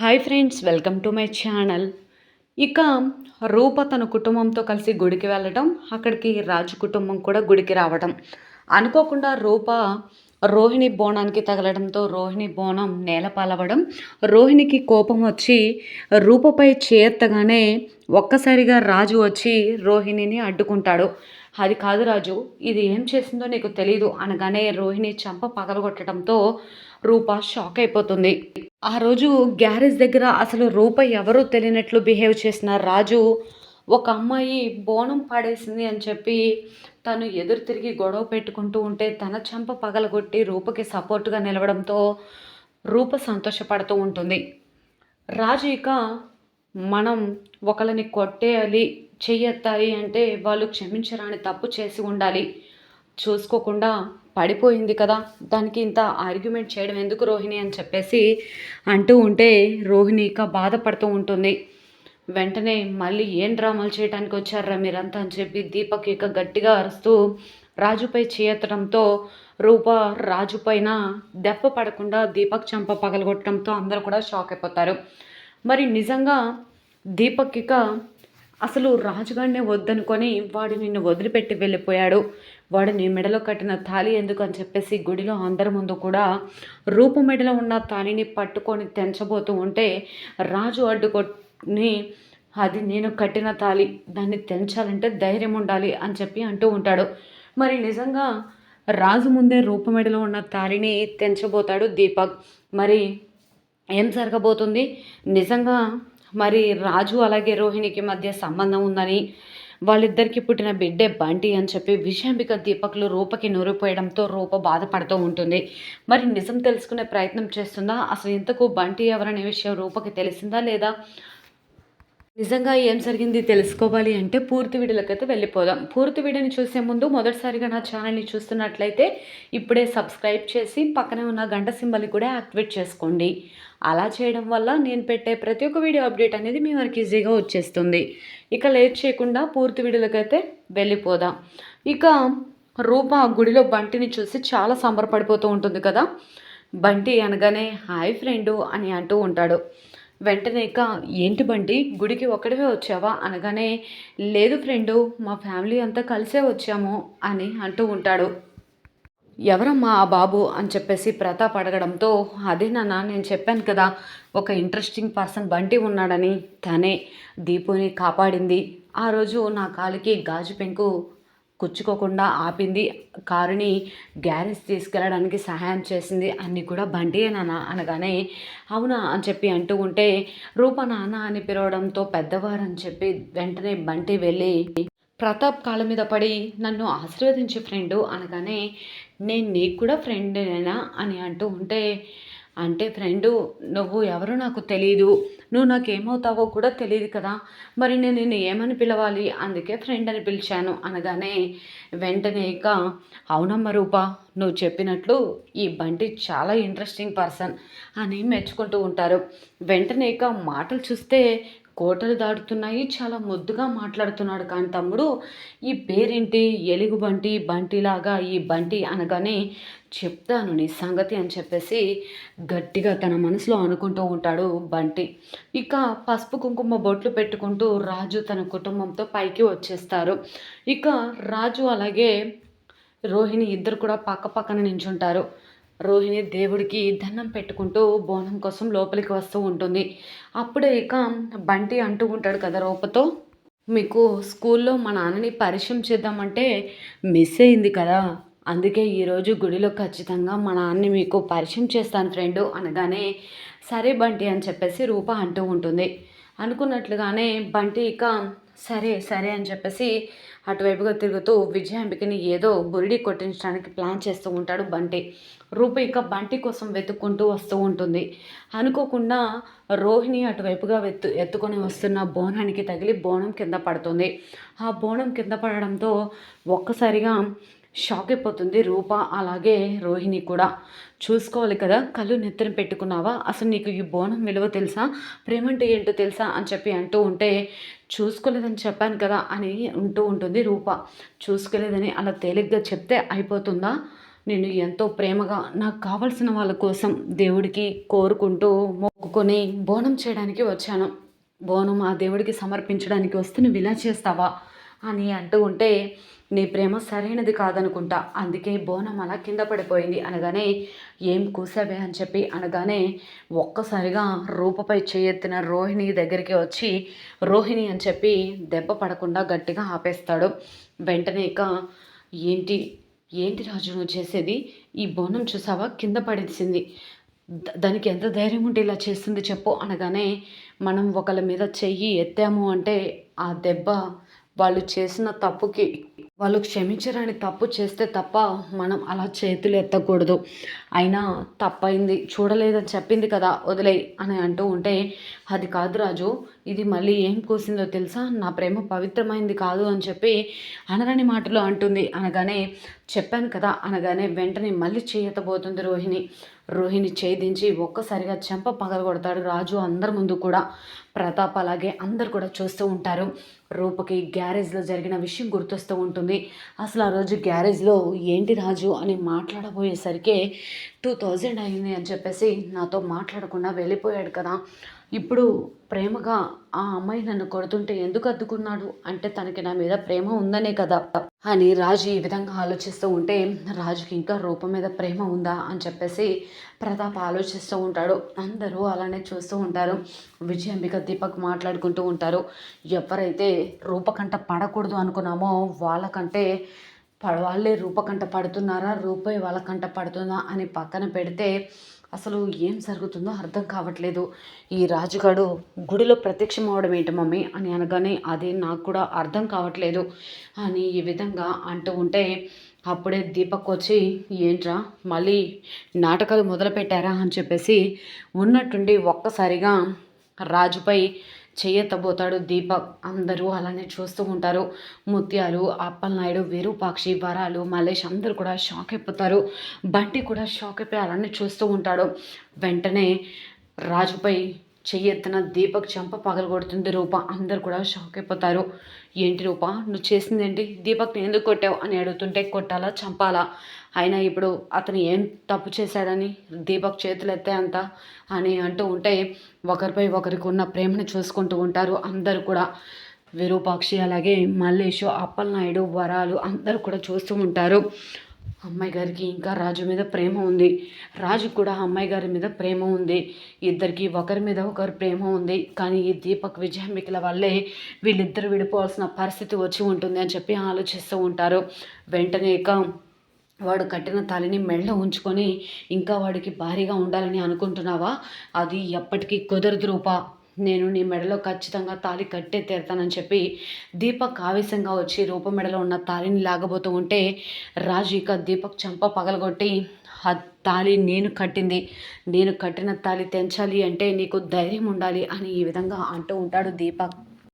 Hi friends welcome to my channel. ఇక రూప తన కుటుంబంతో కలిసి గుడికి వెళ్ళటం అక్కడికి రాజు కుటుంబం కూడా గుడికి రావడం అనుకోకుండా రూప రోహిణి బోనానికి తగలడంతో రోహిణి బోనం నేలపాలవడం రోహిణికి కోపం వచ్చి రూపపై చేర్తగానే ఒక్కసారిగా రాజు వచ్చి రోహిణిని అడ్డుకుంటాడు. అది కాదు రాజు ఇది ఏం చేసిందో నీకు తెలీదు అనగానే రోహిణి చంప పగలగొట్టడంతో రూప షాక్ అయిపోతుంది. ఆ రోజు గ్యారేజ్ దగ్గర అసలు రూప ఎవరో తెలియనట్లు బిహేవ్ చేసిన రాజు ఒక అమ్మాయి బోనం పాడేసింది అని చెప్పి తను ఎదురు తిరిగి గొడవ పెట్టుకుంటూ ఉంటే తన చెంప పగలగొట్టి రూపకి సపోర్ట్గా నిలవడంతో రూప సంతోషపడుతూ ఉంటుంది. రాజు ఇక మనం ఒకరిని కొట్టేయాలి చెయ్యెత్తాలి అంటే వాళ్ళు క్షమించరాని తప్పు చేసి ఉండాలి. చూసుకోకుండా పడిపోయింది కదా. దానికి ఇంత ఆర్గ్యుమెంట్ చేయడం ఎందుకు రోహిణి అని చెప్పేసి అంటూ ఉంటే రోహిణి ఇక బాధపడుతూ ఉంటుంది. వెంటనే మళ్ళీ ఏం డ్రామాలు చేయడానికి వచ్చారా మీరంతా అని చెప్పి దీపక్ ఇక గట్టిగా అరుస్తూ రాజుపై చేయెత్తడంతో రూప రాజు పైన దెబ్బ పడకుండా దీపక్ చంప పగలగొట్టడంతో అందరూ కూడా షాక్ అయిపోతారు. మరి నిజంగా దీపక్ ఇక అసలు రాజుగాడినే వద్దనుకొని వాడు నిన్ను వదిలిపెట్టి వెళ్ళిపోయాడు. వాడిని మెడలో కట్టిన తాళి ఎందుకు అని చెప్పేసి గుడిలో అందరి ముందు కూడా రూపు మెడలో ఉన్న తాళిని పట్టుకొని తెంచబోతూ ఉంటే రాజు అడ్డుకొని అది నేను కట్టిన తాళి దాన్ని తెంచాలంటే ధైర్యం ఉండాలి అని చెప్పి అంటూ ఉంటాడు. మరి నిజంగా రాజు ముందే రూపమెడలో ఉన్న తాళిని తెంచబోతాడు దీపక్. మరి ఏం జరగబోతుంది? నిజంగా మరి రాజు అలాగే రోహిణికి మధ్య సంబంధం ఉందని వాళ్ళిద్దరికి పుట్టిన బిడ్డే బంటి అని చెప్పి విషాంబిక దీపక్లు రూపకి నూరిపోయడంతో రూప బాధపడుతూ ఉంటుంది. మరి నిజం తెలుసుకునే ప్రయత్నం చేస్తుందా? అసలు ఇంతకు బంటి ఎవరనే విషయం రూపకి తెలిసిందా లేదా? నిజంగా ఏం జరిగింది తెలుసుకోవాలి అంటే పూర్తి వీడియోలకైతే వెళ్ళిపోదాం. పూర్తి వీడియోని చూసే ముందు మొదటిసారిగా నా ఛానల్ని చూస్తున్నట్లయితే ఇప్పుడే సబ్స్క్రైబ్ చేసి పక్కనే ఉన్న గంట సింబల్ని కూడా యాక్టివేట్ చేసుకోండి. అలా చేయడం వల్ల నేను పెట్టే ప్రతి ఒక్క వీడియో అప్డేట్ అనేది మీ వరకు ఈజీగా వచ్చేస్తుంది. ఇక లేట్ చేయకుండా పూర్తి వీడియోలకైతే వెళ్ళిపోదాం. ఇక రూప గుడిలో బంటిని చూసి చాలా సంబరపడిపోతూ ఉంటుంది కదా. బంటి అనగానే హాయ్ ఫ్రెండు అని అంటూ ఉంటాడు. వెంటనే ఇక ఏంటి బండి గుడికి ఒక్కడివే వచ్చావా? అనగానే లేదు ఫ్రెండు మా ఫ్యామిలీ అంతా కలిసే వచ్చాము అని అంటూ ఉంటాడు. ఎవరమ్మా ఆ బాబు? అని చెప్పేసి ప్రతాప్ అడగడంతో అదే నాన్న నేను చెప్పాను కదా ఒక ఇంట్రెస్టింగ్ పర్సన్ బంటి ఉన్నాడని తనే దీపుని కాపాడింది. ఆ రోజు నా కాలికి గాజు పెంకు కుచ్చుకోకుండా ఆపింది. కారుని గ్యారేజ్ తీసుకెళ్ళడానికి సహాయం చేసింది. అన్నీ కూడా బండి నాన్న అనగానే అవునా అని చెప్పి అంటూ ఉంటే రూప నాన్న అని పిలవడంతో పెద్దవారు అని చెప్పి వెంటనే బంటి వెళ్ళి ప్రతాప్ కాళ్ళ మీద పడి నన్ను ఆశీర్వదించే ఫ్రెండు అనగానే నేను నీకు కూడా ఫ్రెండేనా అని అంటూ ఉంటే అంటే ఫ్రెండు నువ్వు ఎవరో నాకు తెలియదు నువ్వు నాకు ఏమవుతావో కూడా తెలియదు కదా. మరి నేను నిన్ను ఏమని పిలవాలి? అందుకే ఫ్రెండ్ అని పిలిచాను. అనగానే వెంటనే ఇక అవునమ్మ రూప నువ్వు చెప్పినట్లు ఈ బంటి చాలా ఇంట్రెస్టింగ్ పర్సన్ అని మెచ్చుకుంటూ ఉంటారు. వెంటనే ఇక మాటలు చూస్తే కోటలు దాటుతున్నాయి చాలా ముద్దుగా మాట్లాడుతున్నాడు కానీ తమ్ముడు. ఈ పేరేంటి? ఎలుగు బంటి బంటిలాగా ఈ బంటి అనగానే చెప్తాను నీ సంగతి అని చెప్పేసి గట్టిగా తన మనసులో అనుకుంటూ ఉంటాడు బంటి. ఇక పసుపు కుంకుమ బొట్లు పెట్టుకుంటూ రాజు తన కుటుంబంతో పైకి వచ్చేస్తారు. ఇక రాజు అలాగే రోహిణి ఇద్దరు కూడా పక్క పక్కన నించుంటారు. రోహిణి దేవుడికి దండం పెట్టుకుంటూ బోనం కోసం లోపలికి వస్తూ ఉంటుంది. అప్పుడే ఇక బంటి అంటూ ఉంటాడు కదా రూపతో మీకు స్కూల్లో మా నాన్నని పరిచయం చేద్దామంటే మిస్ అయింది కదా. అందుకే ఈరోజు గుడిలో ఖచ్చితంగా మా నాన్నని మీకు పరిచయం చేస్తాను ఫ్రెండు అనగానే సరే బంటి అని చెప్పేసి రూప అంటూ ఉంటుంది. అనుకున్నట్లుగానే బంటి ఇక సరే సరే అని చెప్పేసి అటువైపుగా తిరుగుతూ విజయాంబికని ఏదో బురిడి కొట్టించడానికి ప్లాన్ చేస్తూ ఉంటాడు బంటి. రూప ఇక బంటి కోసం వెతుక్కుంటూ వస్తూ ఉంటుంది. అనుకోకుండా రోహిణి అటువైపుగా వెత్తు ఎత్తుకొని వస్తున్న బోనానికి తగిలి బోనం కింద పడుతుంది. ఆ బోనం కింద పడడంతో ఒక్కసారిగా షాక్ అయిపోతుంది రూప అలాగే రోహిణి కూడా. చూసుకోవాలి కదా కళ్ళు నెత్తిన పెట్టుకున్నావా? అసలు నీకు ఈ బోనం విలువ తెలుసా? ప్రేమంటే ఏంటో తెలుసా? అని చెప్పి అంటూ ఉంటే చూసుకోలేదని చెప్పాను కదా అని ఉంటూ ఉంటుంది రూప. చూసుకోలేదని అలా తేలిగ్గా చెప్తే అయిపోతుందా? నేను ఎంతో ప్రేమగా నాకు కావలసిన వాళ్ళ కోసం దేవుడికి కోరుకుంటూ మొక్కుకొని బోనం చేయడానికి వచ్చాను. బోనం ఆ దేవుడికి సమర్పించడానికి వస్తే నువ్వు ఇలా చేస్తావా? అని అంటూ ఉంటే నీ ప్రేమ సరైనది కాదనుకుంటా. అందుకే బోనం అలా కింద పడిపోయింది అనగానే ఏం కూసావే? అని చెప్పి అనగానే ఒక్కసారిగా రూపపై చేయెత్తిన రోహిణి దగ్గరికి వచ్చి రోహిణి అని చెప్పి దెబ్బ పడకుండా గట్టిగా ఆపేస్తాడు. వెంటనే ఇక ఏంటి ఏంటి రాజు నువ్వు చేసేది? ఈ బోనం చూసావా? కింద పడేసింది. దానికి ఎంత ధైర్యం ఉంటే ఇలా చేస్తుంది చెప్పు అనగానే మనం ఒకళ్ళ మీద చెయ్యి ఎత్తాము అంటే ఆ దెబ్బ వాళ్ళు చేసిన తప్పుకి వాళ్ళు క్షమించరని తప్పు చేస్తే తప్ప మనం అలా చేతులు ఎత్తకూడదు. అయినా తప్పైంది చూడలేదని చెప్పింది కదా వదిలే అని అంటూ ఉంటే అది కాదు రాజు ఇది మళ్ళీ ఏం కోసిందో తెలుసా? నా ప్రేమ పవిత్రమైంది కాదు అని చెప్పి అనరని మాటలు అంటుంది. అనగానే చెప్పాను కదా అనగానే వెంటనే మళ్ళీ చేయతబోతుంది రోహిణి. రోహిణి ఛేదించి ఒక్కసారిగా చెంప పగలగొడతాడు రాజు అందరి ముందు కూడా. ప్రతాప్ అలాగే అందరు కూడా చూస్తూ ఉంటారు. రూపకి గ్యారేజ్లో జరిగిన విషయం గుర్తొస్తూ ఉంటుంది. అసలు ఆ రోజు గ్యారేజ్లో ఏంటి రాజు అని మాట్లాడబోయేసరికి టూ థౌజండ్ అయింది అని చెప్పేసి నాతో మాట్లాడకుండా వెళ్ళిపోయాడు కదా. ఇప్పుడు ప్రేమగా ఆ అమ్మాయి నన్ను కొడుతుంటే ఎందుకు అద్దుకున్నాడు? అంటే తనకి నా మీద ప్రేమ ఉందనే కదా. అని రాజు ఈ విధంగా ఆలోచిస్తూ ఉంటే రాజుకి ఇంకా రూపం మీద ప్రేమ ఉందా అని చెప్పేసి ప్రతాప్ ఆలోచిస్తూ ఉంటాడు. అందరూ అలానే చూస్తూ ఉంటారు. విజయాంబిక దీపక్ మాట్లాడుకుంటూ ఉంటారు. ఎవరైతే రూపకంట పడకూడదు అనుకున్నామో వాళ్ళకంటే వాళ్ళే రూపకంట పడుతున్నారా? రూపాయి వాళ్ళకంట పడుతుందా అని పక్కన పెడితే అసలు ఏం జరుగుతుందో అర్థం కావట్లేదు. ఈ రాజుగాడు గుడిలో ప్రత్యక్షం అవడం ఏంటి మమ్మీ? అని అనగానే అది నాకు కూడా అర్థం కావట్లేదు. అని ఈ విధంగా అంటూ ఉంటే అప్పుడే దీపక్ వచ్చి ఏంట్రా మళ్ళీ నాటకాలు మొదలు పెట్టారా అని చెప్పేసి ఉన్నట్టుండి ఒక్కసారిగా రాజుపై చేయెత్తబోతాడు దీపక్. అందరూ అలానే చూస్తూ ఉంటారు. ముత్యాలు అప్పలనాయుడు విరూపాక్షి వరాలు మలేష్ అందరూ కూడా షాక్ అయిపోతారు. బంటి కూడా షాక్ అయిపోయి అలానే చూస్తూ ఉంటాడు. వెంటనే రాజుపై చెయ్యెత్తిన దీపక్ చెంప పగలగొడుతుంది రూప. అందరు కూడా షాక్ అయిపోతారు. ఏంటి రూప? నువ్వు చేసింది ఏంటి? దీపక్ని ఎందుకు కొట్టావు? అని అడుగుతుంటే కొట్టాలా చంపాలా? అయినా ఇప్పుడు అతను ఏం తప్పు చేశాడని దీపక్ చేతులు ఎత్తే అంత అని అంటూ ఉంటే ఒకరిపై ఒకరికి ఉన్న ప్రేమను చూసుకుంటూ ఉంటారు అందరూ కూడా. విరూపాక్షి అలాగే మల్లేషు అప్పలనాయుడు వరాలు అందరూ కూడా చూస్తూ ఉంటారు. అమ్మాయి గారికి ఇంకా రాజు మీద ప్రేమ ఉంది. రాజు కూడా అమ్మాయి గారి మీద ప్రేమ ఉంది. ఇద్దరికి ఒకరి మీద ఒకరు ప్రేమ ఉంది. కానీ ఈ దీపక్ విజయాంబికల వల్లే వీళ్ళిద్దరు విడిపోవాల్సిన పరిస్థితి వచ్చి ఉంటుంది అని చెప్పి ఆలోచిస్తూ ఉంటారు. వెంటనే ఇక వాడు కట్టిన తలని మెళ్ళ ఉంచుకొని ఇంకా వాడికి భారీగా ఉండాలని అనుకుంటున్నావా? అది ఎప్పటికీ కుదరదు రూపా. నేను నీ మెడలో ఖచ్చితంగా తాళి కట్టే తీరుతానని చెప్పి దీపక్ ఆవేశంగా వచ్చి రూప మెడలో ఉన్న తాళిని లాగబోతూ ఉంటే రాజు ఇక దీపక్ చంప పగలగొట్టి ఆ తాళి నేను కట్టింది. నేను కట్టిన తాళి తెంచాలి అంటే నీకు ధైర్యం ఉండాలి అని ఈ విధంగా అంటూ ఉంటాడు దీపక్.